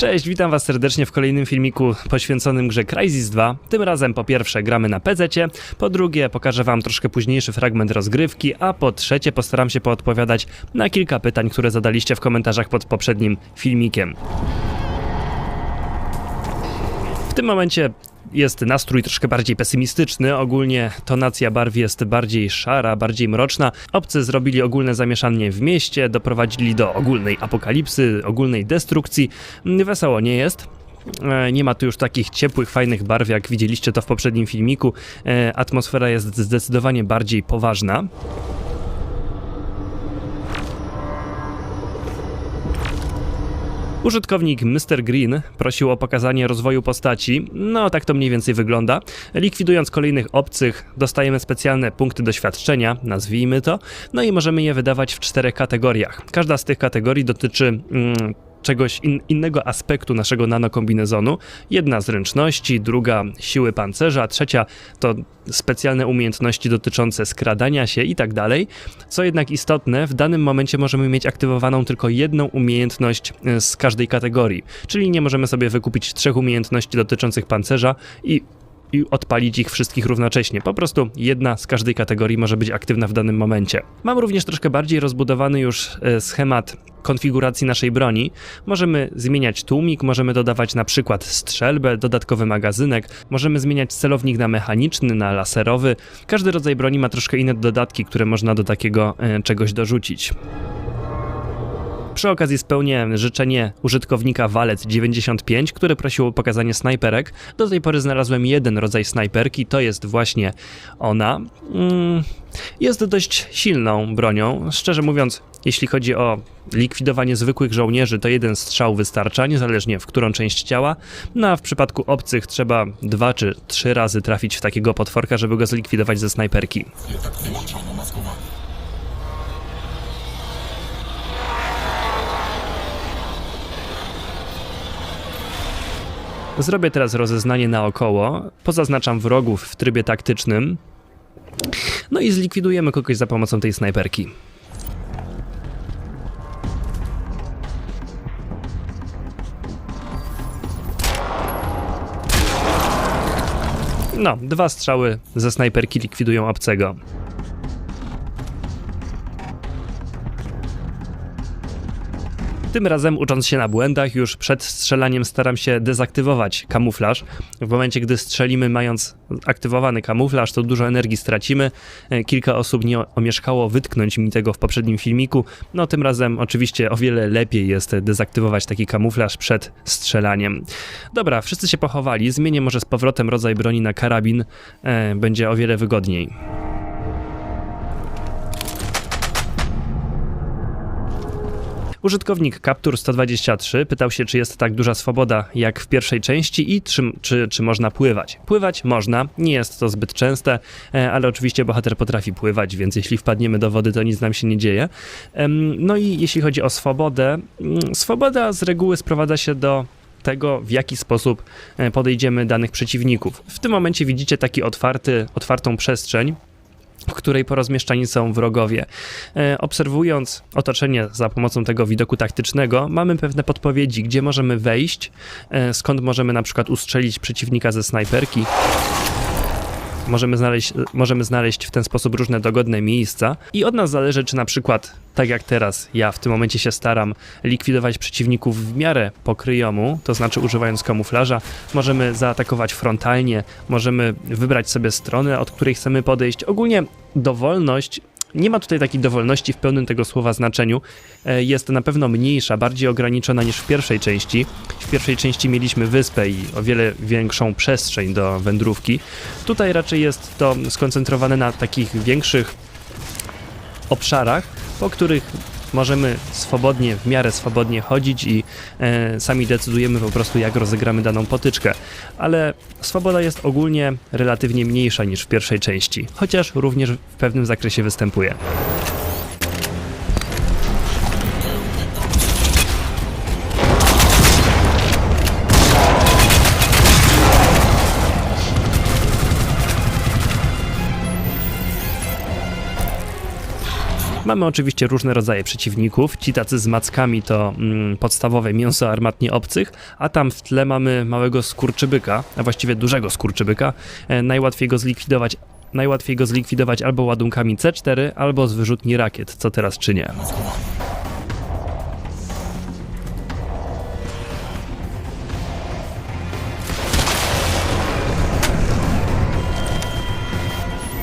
Cześć, witam was serdecznie w kolejnym filmiku poświęconym grze Crysis 2. Tym razem po pierwsze gramy na pc po drugie pokażę wam troszkę późniejszy fragment rozgrywki, a po trzecie postaram się poodpowiadać na kilka pytań, które zadaliście w komentarzach pod poprzednim filmikiem. W tym momencie jest nastrój troszkę bardziej pesymistyczny, ogólnie tonacja barw jest bardziej szara, bardziej mroczna. Obcy zrobili ogólne zamieszanie w mieście, doprowadzili do ogólnej apokalipsy, ogólnej destrukcji. Wesoło nie jest. E, Nie ma tu już takich ciepłych, fajnych barw, jak widzieliście to w poprzednim filmiku. E, Atmosfera jest zdecydowanie bardziej poważna. Użytkownik Mr. Green prosił o pokazanie rozwoju postaci. No, tak to mniej więcej wygląda. Likwidując kolejnych obcych, dostajemy specjalne punkty doświadczenia, nazwijmy to, no i możemy je wydawać w czterech kategoriach. Każda z tych kategorii dotyczy. Mm, czegoś in, innego aspektu naszego nanokombinezonu. Jedna zręczności, druga siły pancerza, trzecia to specjalne umiejętności dotyczące skradania się i tak dalej. Co jednak istotne, w danym momencie możemy mieć aktywowaną tylko jedną umiejętność e, z każdej kategorii, czyli nie możemy sobie wykupić trzech umiejętności dotyczących pancerza i i odpalić ich wszystkich równocześnie. Po prostu jedna z każdej kategorii może być aktywna w danym momencie. Mam również troszkę bardziej rozbudowany już e, schemat konfiguracji naszej broni. Możemy zmieniać tłumik, możemy dodawać na przykład strzelbę, dodatkowy magazynek, możemy zmieniać celownik na mechaniczny, na laserowy. Każdy rodzaj broni ma troszkę inne dodatki, które można do takiego e, czegoś dorzucić. Przy okazji spełnię życzenie użytkownika Walec95, który prosił o pokazanie snajperek. Do tej pory znalazłem jeden rodzaj snajperki, to jest właśnie ona. Mm, Jest dość silną bronią. Szczerze mówiąc, jeśli chodzi o likwidowanie zwykłych żołnierzy, to jeden strzał wystarcza, niezależnie w którą część ciała. No a w przypadku obcych trzeba dwa czy trzy razy trafić w takiego potworka, żeby go zlikwidować ze snajperki. Zrobię teraz rozeznanie naokoło, pozaznaczam wrogów w trybie taktycznym, no i zlikwidujemy kogoś za pomocą tej snajperki. No, dwa strzały ze snajperki likwidują obcego. Tym razem, ucząc się na błędach, już przed strzelaniem staram się dezaktywować kamuflaż. W momencie, gdy strzelimy, mając aktywowany kamuflaż, to dużo energii stracimy. E, Kilka osób nie omieszkało wytknąć mi tego w poprzednim filmiku. No, tym razem, oczywiście, o wiele lepiej jest dezaktywować taki kamuflaż przed strzelaniem. Dobra, wszyscy się pochowali. Zmienię może z powrotem rodzaj broni na karabin. E, będzie o wiele wygodniej. Użytkownik Captur 123 pytał się, czy jest tak duża swoboda jak w pierwszej części i czy, czy, czy można pływać. Pływać można, nie jest to zbyt częste, e, ale oczywiście bohater potrafi pływać, więc jeśli wpadniemy do wody, to nic nam się nie dzieje. No i jeśli chodzi o swobodę, mm, swoboda z reguły sprowadza się do tego, w jaki sposób e, podejdziemy danych przeciwników. W tym momencie widzicie taki otwarty, otwartą przestrzeń, której porozmieszczani są wrogowie. E, obserwując otoczenie za pomocą tego widoku taktycznego, mamy pewne podpowiedzi, gdzie możemy wejść, e, skąd możemy na przykład ustrzelić przeciwnika ze snajperki. Możemy znaleźć, możemy znaleźć w ten sposób różne dogodne miejsca i od nas zależy, czy na przykład, tak jak teraz, ja w tym momencie się staram likwidować przeciwników w miarę pokryjomu, to znaczy używając kamuflaża, możemy zaatakować frontalnie, możemy wybrać sobie stronę, od której chcemy podejść. Ogólnie dowolność nie ma tutaj takiej dowolności w pełnym tego słowa znaczeniu. E, Jest na pewno mniejsza, bardziej ograniczona niż w pierwszej części. W pierwszej części mieliśmy wyspę i o wiele większą przestrzeń do wędrówki. Tutaj raczej jest to skoncentrowane na takich większych obszarach, po których możemy swobodnie, w miarę swobodnie chodzić i e, sami decydujemy po prostu, jak rozegramy daną potyczkę. Ale swoboda jest ogólnie relatywnie mniejsza niż w pierwszej części, chociaż również w pewnym zakresie występuje. Mamy oczywiście różne rodzaje przeciwników. Ci tacy z mackami to mm, podstawowe mięso armatnie obcych, a tam w tle mamy małego skurczybyka, a właściwie dużego skurczybyka. E, najłatwiej go zlikwidować Najłatwiej go zlikwidować albo ładunkami C4, albo z wyrzutni rakiet, co teraz czynię.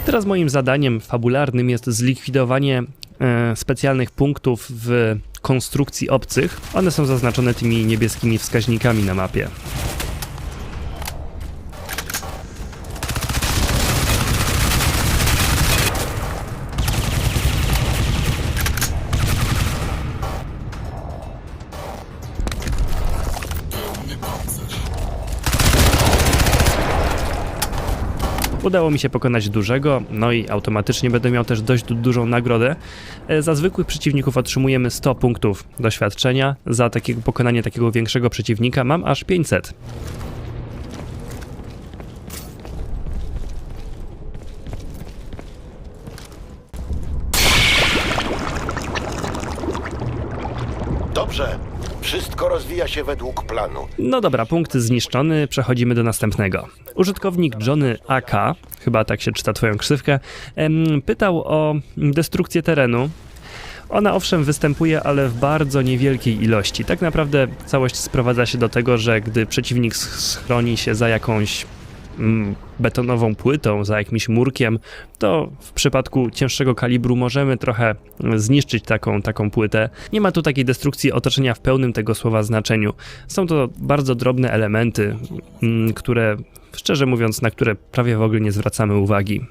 Teraz moim zadaniem fabularnym jest zlikwidowanie specjalnych punktów w konstrukcji obcych. One są zaznaczone tymi niebieskimi wskaźnikami na mapie. Udało mi się pokonać dużego, no i automatycznie będę miał też dość du- dużą nagrodę. E, Za zwykłych przeciwników otrzymujemy 100 punktów doświadczenia, za takiego pokonanie takiego większego przeciwnika mam aż 500. Dobrze. Wszystko rozwija się według planu. No dobra, punkt zniszczony, przechodzimy do następnego. Użytkownik Johnny AK, chyba tak się czyta twoją ksywkę, em, pytał o destrukcję terenu. Ona owszem występuje, ale w bardzo niewielkiej ilości. Tak naprawdę całość sprowadza się do tego, że gdy przeciwnik sch- schroni się za jakąś betonową płytą, za jakimś murkiem, to w przypadku cięższego kalibru możemy trochę mm, zniszczyć taką, taką płytę. Nie ma tu takiej destrukcji otoczenia w pełnym tego słowa znaczeniu. Są to bardzo drobne elementy, mm, które, szczerze mówiąc, na które prawie w ogóle nie zwracamy uwagi.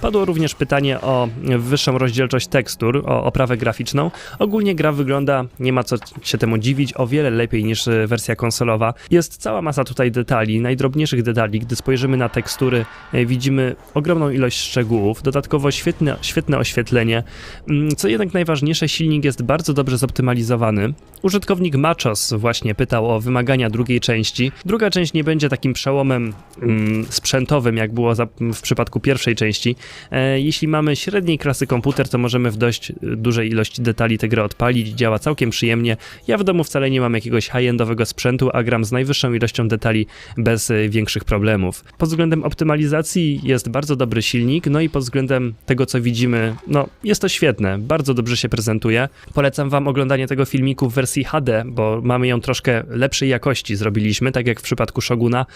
Padło również pytanie o wyższą rozdzielczość tekstur, o oprawę graficzną. Ogólnie gra wygląda, nie ma co się temu dziwić, o wiele lepiej niż wersja konsolowa. Jest cała masa tutaj detali, najdrobniejszych detali. Gdy spojrzymy na tekstury, e, widzimy ogromną ilość szczegółów, dodatkowo świetne, świetne oświetlenie. Mm, Co jednak najważniejsze, silnik jest bardzo dobrze zoptymalizowany. Użytkownik Machos właśnie pytał o wymagania drugiej części. Druga część nie będzie takim przełomem mm, sprzętowym, jak było za, w przypadku pierwszej części. E, jeśli mamy średniej klasy komputer, to możemy w dość e, dużej ilości detali tę grę odpalić. Działa całkiem przyjemnie. Ja w domu wcale nie mam jakiegoś high-endowego sprzętu, a gram z najwyższą ilością detali bez e, większych problemów. Pod względem optymalizacji jest bardzo dobry silnik, no i pod względem tego, co widzimy, no jest to świetne. Bardzo dobrze się prezentuje. Polecam wam oglądanie tego filmiku w wersji HD, bo mamy ją troszkę lepszej jakości zrobiliśmy, tak jak w przypadku Shoguna,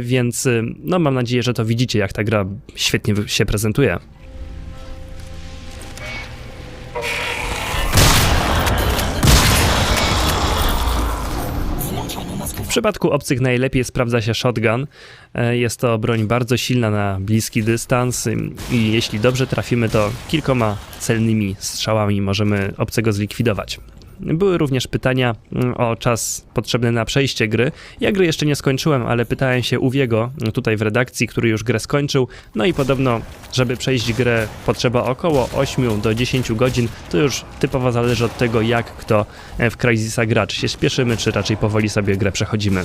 więc no mam nadzieję, że to widzicie, jak ta gra świetnie się prezentuje. W przypadku obcych najlepiej sprawdza się shotgun. E, Jest to broń bardzo silna na bliski dystans i jeśli dobrze trafimy, to kilkoma celnymi strzałami możemy obcego zlikwidować. Były również pytania mm, o czas potrzebny na przejście gry. Ja gry jeszcze nie skończyłem, ale pytałem się Uwiego mm, tutaj w redakcji, który już grę skończył. No i podobno, żeby przejść grę potrzeba około 8 do 10 godzin. To już typowo zależy od tego, jak kto e, w Crysisa gra. Czy się spieszymy, czy raczej powoli sobie grę przechodzimy.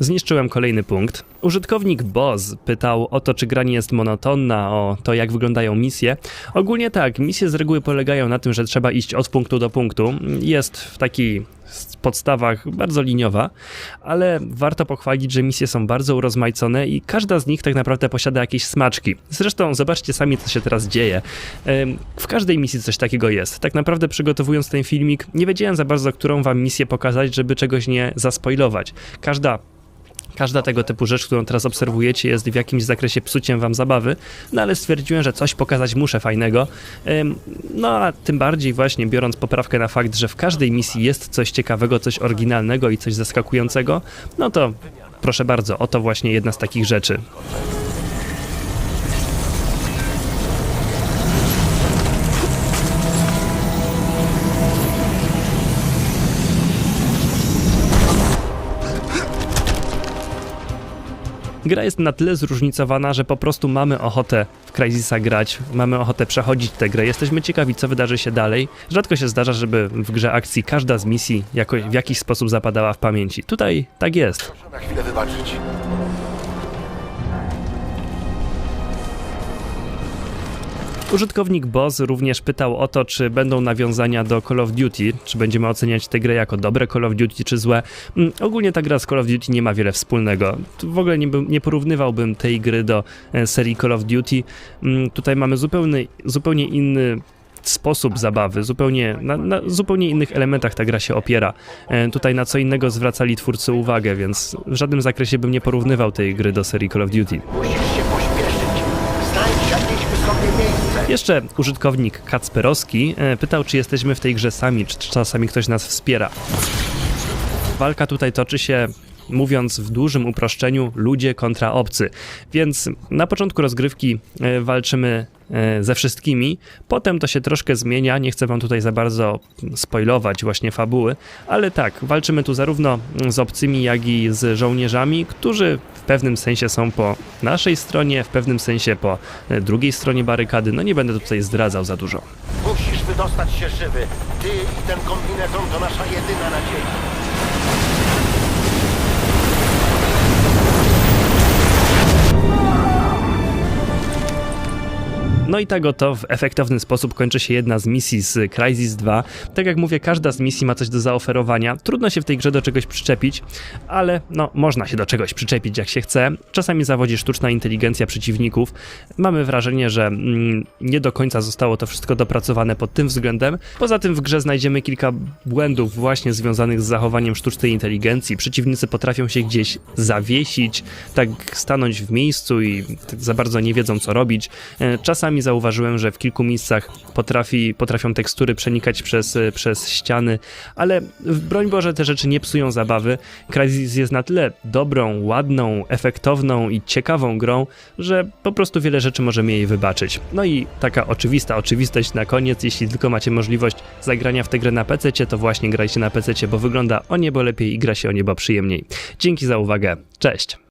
Zniszczyłem kolejny punkt. Użytkownik Boz pytał o to, czy gra nie jest monotonna, o to, jak wyglądają misje. Ogólnie tak, misje z reguły polegają na tym, że trzeba iść od punktu do punktu. Jest w takich podstawach bardzo liniowa, ale warto pochwalić, że misje są bardzo urozmaicone i każda z nich tak naprawdę posiada jakieś smaczki. Zresztą zobaczcie sami, co się teraz dzieje. W każdej misji coś takiego jest. Tak naprawdę przygotowując ten filmik, nie wiedziałem za bardzo, którą wam misję pokazać, żeby czegoś nie zaspoilować. Każda Każda tego typu rzecz, którą teraz obserwujecie, jest w jakimś zakresie psuciem wam zabawy, no ale stwierdziłem, że coś pokazać muszę fajnego. No a tym bardziej właśnie biorąc poprawkę na fakt, że w każdej misji jest coś ciekawego, coś oryginalnego i coś zaskakującego, no to proszę bardzo, oto właśnie jedna z takich rzeczy. Gra jest na tyle zróżnicowana, że po prostu mamy ochotę w Crysisa grać, mamy ochotę przechodzić tę grę, jesteśmy ciekawi, co wydarzy się dalej. Rzadko się zdarza, żeby w grze akcji każda z misji jakoś, w jakiś sposób zapadała w pamięci. Tutaj tak jest. Proszę na chwilę wybaczyć. Użytkownik Boz również pytał o to, czy będą nawiązania do Call of Duty, czy będziemy oceniać tę grę jako dobre Call of Duty, czy złe. Mm, ogólnie ta gra z Call of Duty nie ma wiele wspólnego. W ogóle nie, nie porównywałbym tej gry do e, serii Call of Duty. Mm, tutaj mamy zupełnie, zupełnie inny sposób zabawy, zupełnie, na, na zupełnie innych elementach ta gra się opiera. E, tutaj na co innego zwracali twórcy uwagę, więc w żadnym zakresie bym nie porównywał tej gry do serii Call of Duty. Jeszcze użytkownik Kacperowski e, pytał, czy jesteśmy w tej grze sami, czy czasami ktoś nas wspiera. Walka tutaj toczy się, mówiąc w dużym uproszczeniu, ludzie kontra obcy. Więc na początku rozgrywki e, walczymy e, ze wszystkimi, potem to się troszkę zmienia, nie chcę wam tutaj za bardzo spoilować właśnie fabuły, ale tak, walczymy tu zarówno z obcymi, jak i z żołnierzami, którzy w pewnym sensie są po naszej stronie, w pewnym sensie po e, drugiej stronie barykady, no nie będę tutaj zdradzał za dużo. Musisz wydostać się żywy. Ty i ten kombinezon to nasza jedyna nadzieja. No i tak oto w efektowny sposób kończy się jedna z misji z Crysis 2. Tak jak mówię, każda z misji ma coś do zaoferowania. Trudno się w tej grze do czegoś przyczepić, ale no, można się do czegoś przyczepić jak się chce. Czasami zawodzi sztuczna inteligencja przeciwników. Mamy wrażenie, że mm, nie do końca zostało to wszystko dopracowane pod tym względem. Poza tym w grze znajdziemy kilka błędów właśnie związanych z zachowaniem sztucznej inteligencji. Przeciwnicy potrafią się gdzieś zawiesić, tak stanąć w miejscu i tak za bardzo nie wiedzą co robić. E, Zauważyłem, że w kilku miejscach potrafi, potrafią tekstury przenikać przez, przez ściany, ale broń Boże te rzeczy nie psują zabawy. Crysis jest na tyle dobrą, ładną, efektowną i ciekawą grą, że po prostu wiele rzeczy możemy jej wybaczyć. No i taka oczywista oczywistość na koniec, jeśli tylko macie możliwość zagrania w tę grę na PC, to właśnie grajcie na PC, bo wygląda o niebo lepiej i gra się o niebo przyjemniej. Dzięki za uwagę. Cześć!